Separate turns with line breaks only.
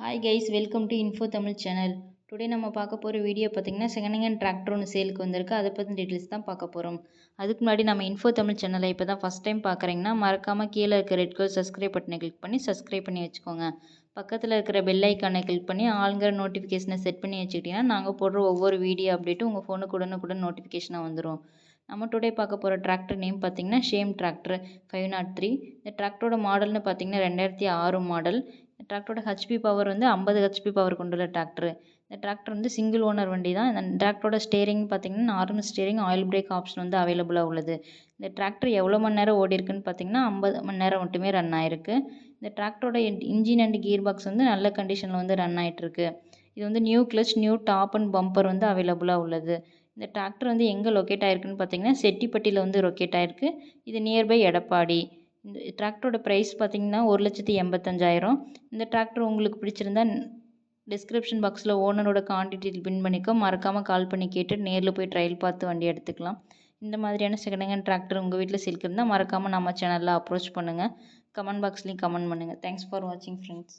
Hi guys welcome to info Tamil channel today நம்ம பார்க்க போகிற வீடியோ பார்த்திங்கன்னா செகண்ட் ஹேண்ட் டிராக்டர் ஒன்று சேலுக்கு வந்திருக்கு. அதை பற்றி டீட்டெயில்ஸ் தான் பார்க்க போகிறோம் அதுக்கு முன்னாடி நம்ம இன்ஃபோ தமிழ் சேனலை இப்போ தான் ஃபஸ்ட் டைம் பார்க்குறீங்கன்னா மறக்காமல் கீழே இருக்க ரெட் கலர் சப்ஸ்கிரைப் பட்டனை கிளிக் பண்ணி சப்ஸ்கிரைப் பண்ணி வச்சுக்கோங்க. பக்கத்தில் இருக்கிற பெல் ஐக்கானை கிளிக் பண்ணி ஆளுங்கிற நோட்டிஃபிகேஷனை செட் பண்ணி வச்சுக்கிட்டிங்கன்னா நாங்கள் போடுற ஒவ்வொரு வீடியோ அப்டேட்டும் உங்கள் ஃபோனுக்கு உடனுக்குடன் நோட்டிஃபிகேஷனாக வந்துடும் நம்ம டுடே பார்க்க போகிற டிராக்டர் நேம் பார்த்திங்கன்னா same tractor five naught three இந்த டிராக்டரோட மாடல்னு பார்த்திங்கன்னா ரெண்டாயிரத்தி ஆறு மாடல் டிராக்டரோட ஹச்பி பவர் வந்து ஐம்பது ஹெச்பி பவர் கொண்டுள்ள டிராக்டர் இந்த டிராக்டர் வந்து சிங்கிள் ஓனர் வண்டி தான். இந்த டிராக்டரோட ஸ்டேரிங் பார்த்திங்கன்னா normal steering oil brake option வந்து அவைலபிளாக உள்ளது. இந்த டிராக்டர் எவ்வளோ மணி நேரம் ஓடி இருக்குன்னு பார்த்திங்கன்னா ஐம்பது மணி நேரம் மட்டுமே ரன் ஆயிருக்கு. இந்த டிராக்டரோட இன்ஜின் அண்ட் கியர் பாக்ஸ் வந்து நல்ல கண்டிஷனில் வந்து ரன் ஆகிட்டுருக்கு இது வந்து new clutch new top and bumper வந்து அவைலபிளாக உள்ளது. இந்த டிராக்டர் வந்து எங்கே லொக்கேட் ஆயிருக்குன்னு பார்த்தீங்கன்னா செட்டிப்பட்டியில் வந்து லொக்கேட் ஆயிருக்கு. இது நியர்பை எடப்பாடி. இந்த டிராக்டரோட ப்ரைஸ் பார்த்தீங்கன்னா ஒரு லட்சத்தி எண்பத்தஞ்சாயிரம். இந்த டிராக்டர் உங்களுக்கு பிடிச்சிருந்தா டிஸ்கிரிப்ஷன் பாக்ஸில் ஓனரோட கான்டாக்ட் பின் பண்ணிக்கோ. மறக்காமல் கால் பண்ணி கேட்டு நேரில் போய் ட்ரையல் பார்த்து வண்டி எடுத்துக்கலாம். இந்த மாதிரியான செகண்ட் ஹேண்ட் டிராக்டர் உங்கள் வீட்டில் சில்க் இருந்தால் மறக்காமல் நம்ம சேனலில் அப்ரோச் பண்ணுங்கள் கமெண்ட் பாக்ஸ்லேயும் கமெண்ட் பண்ணுங்கள் தேங்க்ஸ் ஃபார் வாட்சிங் ஃப்ரெண்ட்ஸ்